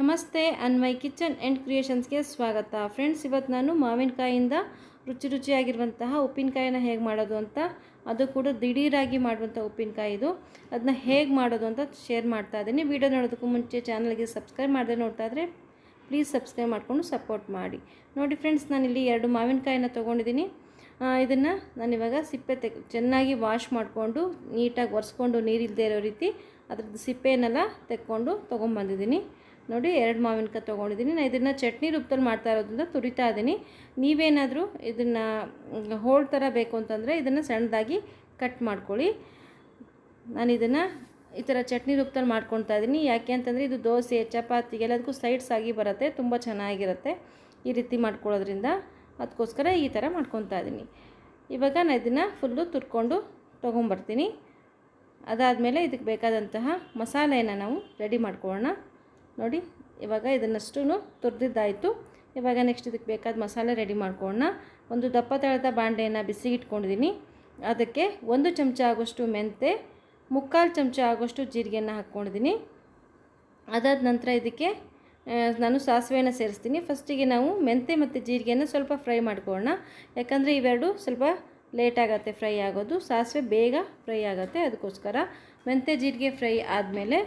ನಮಸ್ತೆ ಅನ್ ಮೈ kitchen and ಕ್ರಿಯೇಷನ್ಸ್ಗೆ ಸ್ವಾಗತ. Friends, ಇವತ್ತು ನಾನು ಮಾವಿನಕಾಯಿಂದ ರುಚಿ ರುಚಿಯಾಗಿರುವಂತಹ ಉಪ್ಪಿನಕಾಯಿನ ಹೇಗೆ ಮಾಡೋದು ಅಂತ, ಅದು ಕೂಡ ದಿಢೀರಾಗಿ ಮಾಡುವಂಥ ಉಪ್ಪಿನಕಾಯಿ ಇದು. ಅದನ್ನ ಹೇಗೆ ಮಾಡೋದು ಅಂತ ಶೇರ್ ಮಾಡ್ತಾ ಇದ್ದೀನಿ. ವಿಡಿಯೋ ನೋಡೋದಕ್ಕೂ ಮುಂಚೆ ಚಾನಲ್ಗೆ ಸಬ್ಸ್ಕ್ರೈಬ್ ಮಾಡದೆ ನೋಡ್ತಾ ಇದ್ದರೆ ಪ್ಲೀಸ್ ಸಬ್ಸ್ಕ್ರೈಬ್ ಮಾಡಿಕೊಂಡು ಸಪೋರ್ಟ್ ಮಾಡಿ. ನೋಡಿ ಫ್ರೆಂಡ್ಸ್, ನಾನಿಲ್ಲಿ ಎರಡು ಮಾವಿನಕಾಯಿನ ತೊಗೊಂಡಿದ್ದೀನಿ. ಇದನ್ನು ನಾನಿವಾಗ ಸಿಪ್ಪೆ ತೆಗ್, ಚೆನ್ನಾಗಿ ವಾಶ್ ಮಾಡಿಕೊಂಡು, ನೀಟಾಗಿ ಒರೆಸ್ಕೊಂಡು ನೀರಿಲ್ಲದೆ ಇರೋ ರೀತಿ ಅದ್ರದ್ದು ಸಿಪ್ಪೆಯನ್ನೆಲ್ಲ ತೆಕ್ಕೊಂಡು ತೊಗೊಂಬಂದಿದ್ದೀನಿ ನೋಡಿ, ಎರಡು ಮಾವಿನಕಾಯಿ ತೊಗೊಂಡಿದ್ದೀನಿ. ನಾನು ಇದನ್ನು ಚಟ್ನಿ ರೂಪದಲ್ಲಿ ಮಾಡ್ತಾ ಇರೋದ್ರಿಂದ ತುರಿತಾ ಇದ್ದೀನಿ ನೀವೇನಾದರೂ ಇದನ್ನು ಹೋಳ್ ಥರ ಬೇಕು ಅಂತಂದರೆ ಇದನ್ನು ಸಣ್ಣದಾಗಿ ಕಟ್ ಮಾಡ್ಕೊಳ್ಳಿ. ನಾನು ಇದನ್ನು ಈ ಥರ ಚಟ್ನಿ ರೂಪದಲ್ಲಿ ಮಾಡ್ಕೊತಾ ಇದ್ದೀನಿ ಯಾಕೆ ಅಂತಂದರೆ ಇದು ದೋಸೆ, ಚಪಾತಿ, ಎಲ್ಲದಕ್ಕೂ ಸೈಡ್ಸ್ ಆಗಿ ಬರುತ್ತೆ, ತುಂಬ ಚೆನ್ನಾಗಿರುತ್ತೆ ಈ ರೀತಿ ಮಾಡ್ಕೊಳ್ಳೋದ್ರಿಂದ. ಅದಕ್ಕೋಸ್ಕರ ಈ ಥರ ಮಾಡ್ಕೊತಾ ಇದ್ದೀನಿ ಇವಾಗ ನಾನು ಇದನ್ನು ಫುಲ್ಲು ತುರ್ಕೊಂಡು ತೊಗೊಂಬರ್ತೀನಿ. ಅದಾದಮೇಲೆ ಇದಕ್ಕೆ ಬೇಕಾದಂತಹ ಮಸಾಲೆಯನ್ನು ನಾವು ರೆಡಿ ಮಾಡ್ಕೊಳ್ಳೋಣ. ನೋಡಿ, ಇವಾಗ ಇದನ್ನಷ್ಟು ತುರಿದಿದ್ದಾಯಿತು. ಇವಾಗ ನೆಕ್ಸ್ಟ್ ಇದಕ್ಕೆ ಬೇಕಾದ ಮಸಾಲೆ ರೆಡಿ ಮಾಡ್ಕೊಳ್ಳೋಣ ಒಂದು ದಪ್ಪ ತಳದ ಬಾಂಡೆಯನ್ನು ಬಿಸಿಗೆ ಇಟ್ಕೊಂಡಿದ್ದೀನಿ ಅದಕ್ಕೆ ಒಂದು ಚಮಚ ಆಗೋಷ್ಟು ಮೆಂತೆ, ಮುಕ್ಕಾಲು ಚಮಚ ಆಗೋಷ್ಟು ಜೀರಿಗೆಯನ್ನು ಹಾಕ್ಕೊಂಡಿದ್ದೀನಿ ಅದಾದ ನಂತರ ಇದಕ್ಕೆ ನಾನು ಸಾಸಿವೆಯನ್ನು ಸೇರಿಸ್ತೀನಿ. ಫಸ್ಟಿಗೆ ನಾವು ಮೆಂತೆ ಮತ್ತು ಜೀರಿಗೆಯನ್ನು ಸ್ವಲ್ಪ ಫ್ರೈ ಮಾಡ್ಕೊಳ್ಳೋಣ ಯಾಕಂದರೆ ಇವೆರಡು ಸ್ವಲ್ಪ ಲೇಟ್ ಆಗುತ್ತೆ ಫ್ರೈ ಆಗೋದು. ಸಾಸಿವೆ ಬೇಗ ಫ್ರೈ ಆಗುತ್ತೆ. ಅದಕ್ಕೋಸ್ಕರ ಮೆಂತೆ, ಜೀರಿಗೆ ಫ್ರೈ ಆದಮೇಲೆ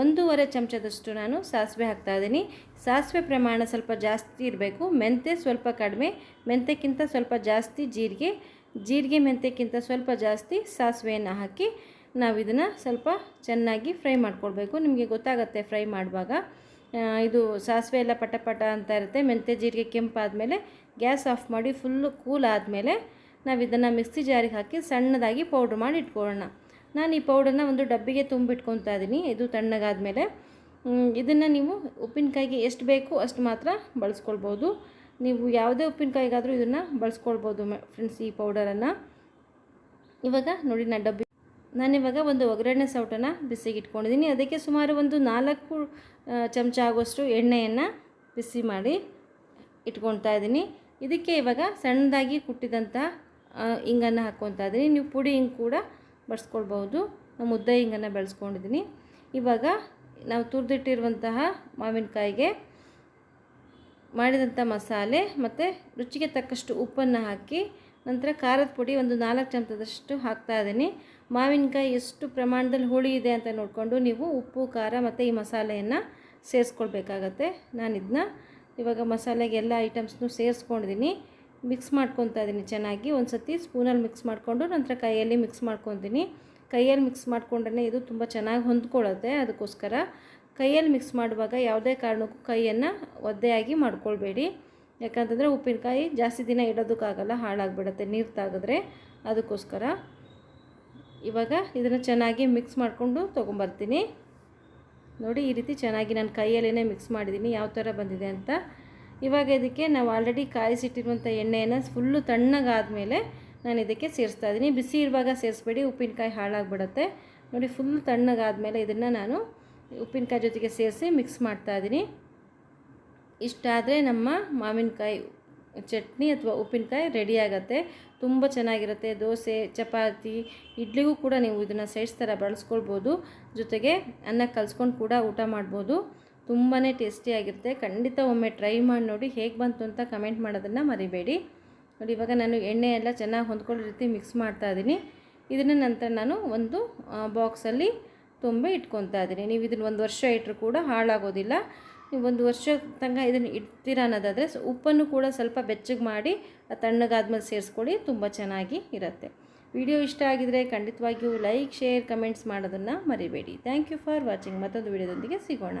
ಒಂದೂವರೆ ಚಮಚದಷ್ಟು ನಾನು ಸಾಸಿವೆ ಹಾಕ್ತಾ ಇದ್ದೀನಿ. ಸಾಸಿವೆ ಪ್ರಮಾಣ ಸ್ವಲ್ಪ ಜಾಸ್ತಿ ಇರಬೇಕು. ಮೆಂತೆ ಸ್ವಲ್ಪ ಕಡಿಮೆ ಮೆಂತೆಕ್ಕಿಂತ ಸ್ವಲ್ಪ ಜಾಸ್ತಿ ಜೀರಿಗೆ ಜೀರಿಗೆ ಮೆಂತೆಕ್ಕಿಂತ ಸ್ವಲ್ಪ ಜಾಸ್ತಿ ಸಾಸಿವೆಯನ್ನು ಹಾಕಿ ನಾವು ಇದನ್ನು ಸ್ವಲ್ಪ ಚೆನ್ನಾಗಿ ಫ್ರೈ ಮಾಡ್ಕೊಳ್ಬೇಕು. ನಿಮಗೆ ಗೊತ್ತಾಗುತ್ತೆ ಫ್ರೈ ಮಾಡುವಾಗ. ಇದು ಸಾಸಿವೆ ಎಲ್ಲ ಪಟ ಪಟ ಅಂತ ಇರುತ್ತೆ. ಮೆಂತೆ ಜೀರಿಗೆ ಕೆಂಪಾದಮೇಲೆ ಗ್ಯಾಸ್ ಆಫ್ ಮಾಡಿ ಫುಲ್ಲು ಕೂಲ್ ಆದಮೇಲೆ ನಾವು ಇದನ್ನು ಮಿಕ್ಸಿ ಜಾರಿಗೆ ಹಾಕಿ ಸಣ್ಣದಾಗಿ ಪೌಡ್ರ್ ಮಾಡಿ ಇಟ್ಕೊಳ್ಳೋಣ. ನಾನು ಈ ಪೌಡರ್ನ ಒಂದು ಡಬ್ಬಿಗೆ ತುಂಬಿಟ್ಕೊತಾ ಇದ್ದೀನಿ ಇದು ತಣ್ಣಗಾದ ಮೇಲೆ ಇದನ್ನು ನೀವು ಉಪ್ಪಿನಕಾಯಿಗೆ ಎಷ್ಟು ಬೇಕು ಅಷ್ಟು ಮಾತ್ರ ಬಳಸ್ಕೊಳ್ಬೋದು. ನೀವು ಯಾವುದೇ ಉಪ್ಪಿನಕಾಯಿಗಾದರೂ ಇದನ್ನು ಬಳಸ್ಕೊಳ್ಬೋದು ಫ್ರೆಂಡ್ಸ್ ಈ ಪೌಡರನ್ನು ಇವಾಗ ನೋಡಿ ನಾನು ಡಬ್ಬಿ ನಾನಿವಾಗ ಒಂದು ಒಗ್ಗರಣೆ ಸೌಟನ್ನು ಬಿಸಿಗೆ ಇಟ್ಕೊಂಡಿದ್ದೀನಿ ಅದಕ್ಕೆ ಸುಮಾರು ಒಂದು ನಾಲ್ಕು ಚಮಚ ಆಗೋಷ್ಟು ಎಣ್ಣೆಯನ್ನು ಬಿಸಿ ಮಾಡಿ ಇಟ್ಕೊತಾ ಇದ್ದೀನಿ ಇದಕ್ಕೆ ಇವಾಗ ಸಣ್ಣದಾಗಿ ಕುಟ್ಟಿದಂಥ ಇಂಗನ್ನು ಹಾಕ್ಕೊತಾ ಇದ್ದೀನಿ ನೀವು ಪುಡಿ ಹಿಂಗೆ ಕೂಡ ಬಡಿಸ್ಕೊಳ್ಬೋದು ನಾವು ಮುದ್ದೆ ಹಿಂಗನ್ನು ಬೆಳೆಸ್ಕೊಂಡಿದ್ದೀನಿ ಇವಾಗ ನಾವು ತುರಿದಿಟ್ಟಿರುವಂತಹ ಮಾವಿನಕಾಯಿಗೆ ಮಾಡಿದಂಥ ಮಸಾಲೆ ಮತ್ತು ರುಚಿಗೆ ತಕ್ಕಷ್ಟು ಉಪ್ಪನ್ನು ಹಾಕಿ ನಂತರ ಖಾರದ ಪುಡಿ ಒಂದು ನಾಲ್ಕು ಚಮಚದಷ್ಟು ಹಾಕ್ತಾ ಇದ್ದೀನಿ ಮಾವಿನಕಾಯಿ ಎಷ್ಟು ಪ್ರಮಾಣದಲ್ಲಿ ಹುಳಿ ಇದೆ ಅಂತ ನೋಡಿಕೊಂಡು ನೀವು ಉಪ್ಪು, ಖಾರ ಮತ್ತು ಈ ಮಸಾಲೆಯನ್ನು ಸೇರಿಸ್ಕೊಳ್ಬೇಕಾಗತ್ತೆ. ನಾನು ಇದನ್ನ ಇವಾಗ ಮಸಾಲೆಗೆ ಎಲ್ಲ ಐಟಮ್ಸ್ನೂ ಸೇರಿಸ್ಕೊಂಡಿದ್ದೀನಿ ಮಿಕ್ಸ್ ಮಾಡ್ಕೊತಾ ಇದ್ದೀನಿ ಚೆನ್ನಾಗಿ. ಒಂದು ಸತಿ ಸ್ಪೂನಲ್ಲಿ ಮಿಕ್ಸ್ ಮಾಡಿಕೊಂಡು ನಂತರ ಕೈಯಲ್ಲಿ ಮಿಕ್ಸ್ ಮಾಡ್ಕೊತೀನಿ. ಕೈಯಲ್ಲಿ ಮಿಕ್ಸ್ ಮಾಡಿಕೊಂಡ್ರೆ ಇದು ತುಂಬ ಚೆನ್ನಾಗಿ ಹೊಂದ್ಕೊಳ್ಳುತ್ತೆ ಅದಕ್ಕೋಸ್ಕರ. ಕೈಯಲ್ಲಿ ಮಿಕ್ಸ್ ಮಾಡುವಾಗ ಯಾವುದೇ ಕಾರಣಕ್ಕೂ ಕೈಯನ್ನು ಒದ್ದೆಯಾಗಿ ಮಾಡ್ಕೊಳ್ಬೇಡಿ. ಯಾಕಂತಂದರೆ ಉಪ್ಪಿನಕಾಯಿ ಜಾಸ್ತಿ ದಿನ ಇಡೋದಕ್ಕಾಗಲ್ಲ, ಹಾಳಾಗಿಬಿಡುತ್ತೆ ನೀರು ತಾಗಿದ್ರೆ. ಅದಕ್ಕೋಸ್ಕರ ಇವಾಗ ಇದನ್ನು ಚೆನ್ನಾಗಿ ಮಿಕ್ಸ್ ಮಾಡಿಕೊಂಡು ತೊಗೊಂಬರ್ತೀನಿ. ನೋಡಿ ಈ ರೀತಿ ಚೆನ್ನಾಗಿ ನಾನು ಕೈಯಲ್ಲೇ ಮಿಕ್ಸ್ ಮಾಡಿದ್ದೀನಿ ಯಾವ ಥರ ಬಂದಿದೆ ಅಂತ ಇವಾಗ ಇದಕ್ಕೆ ನಾವು ಆಲ್ರೆಡಿ ಕಾಯಿಸಿಟ್ಟಿರುವಂಥ ಎಣ್ಣೆಯನ್ನು ಫುಲ್ಲು ತಣ್ಣಗಾದಮೇಲೆ ನಾನು ಇದಕ್ಕೆ ಸೇರಿಸ್ತಾ ಇದ್ದೀನಿ. ಬಿಸಿ ಇರುವಾಗ ಸೇರಿಸ್ಬೇಡಿ, ಉಪ್ಪಿನಕಾಯಿ ಹಾಳಾಗ್ಬಿಡುತ್ತೆ. ನೋಡಿ ಫುಲ್ ತಣ್ಣಗಾದಮೇಲೆ ಇದನ್ನು ನಾನು ಉಪ್ಪಿನಕಾಯಿ ಜೊತೆಗೆ ಸೇರಿಸಿ ಮಿಕ್ಸ್ ಮಾಡ್ತಾ ಇದ್ದೀನಿ. ಇಷ್ಟಾದರೆ ನಮ್ಮ ಮಾವಿನಕಾಯಿ ಚಟ್ನಿ ಅಥವಾ ಉಪ್ಪಿನಕಾಯಿ ರೆಡಿ ತುಂಬ ಚೆನ್ನಾಗಿರುತ್ತೆ. ದೋಸೆ, ಚಪಾತಿ, ಇಡ್ಲಿಗೂ ಕೂಡ ನೀವು ಇದನ್ನು ಸೈಡ್ಸ್ ಥರ ಬಳಸ್ಕೊಳ್ಬೋದು. ಜೊತೆಗೆ ಅನ್ನ ಕಲಿಸ್ಕೊಂಡು ಕೂಡ ಊಟ ಮಾಡ್ಬೋದು. ತುಂಬಾ ಟೇಸ್ಟಿಯಾಗಿರುತ್ತೆ ಖಂಡಿತ ಒಮ್ಮೆ ಟ್ರೈ ಮಾಡಿ ನೋಡಿ ಹೇಗೆ ಬಂತು ಅಂತ ಕಮೆಂಟ್ ಮಾಡೋದನ್ನು ಮರಿಬೇಡಿ. ನೋಡಿ, ಇವಾಗ ನಾನು ಎಣ್ಣೆ ಎಲ್ಲ ಚೆನ್ನಾಗಿ ಹೊಂದ್ಕೊಳ್ಳೋ ರೀತಿ ಮಿಕ್ಸ್ ಮಾಡ್ತಾ ಇದ್ದೀನಿ. ಇದನ್ನು ನಂತರ ನಾನು ಒಂದು ಬಾಕ್ಸಲ್ಲಿ ತುಂಬಿ ಇಟ್ಕೊತಾ ಇದ್ದೀನಿ. ನೀವು ಇದನ್ನು ಒಂದು ವರ್ಷ ಇಟ್ಟರು ಕೂಡ ಹಾಳಾಗೋದಿಲ್ಲ. ನೀವು ಒಂದು ವರ್ಷ ತನಕ ಇದನ್ನು ಇಡ್ತೀರ ಅನ್ನೋದಾದರೆ ಉಪ್ಪನ್ನು ಕೂಡ ಸ್ವಲ್ಪ ಬೆಚ್ಚಗೆ ಮಾಡಿ ತಣ್ಣಗಾದ್ಮೇಲೆ ಸೇರಿಸ್ಕೊಳ್ಳಿ, ತುಂಬ ಚೆನ್ನಾಗಿ ಇರುತ್ತೆ. ವಿಡಿಯೋ ಇಷ್ಟ ಆಗಿದರೆ ಖಂಡಿತವಾಗಿಯೂ ಲೈಕ್, ಶೇರ್, ಕಮೆಂಟ್ಸ್ ಮಾಡೋದನ್ನು ಮರಿಬೇಡಿ. Thank you for watching. ಮತ್ತೊಂದು ವಿಡಿಯೋದೊಂದಿಗೆ ಸಿಗೋಣ.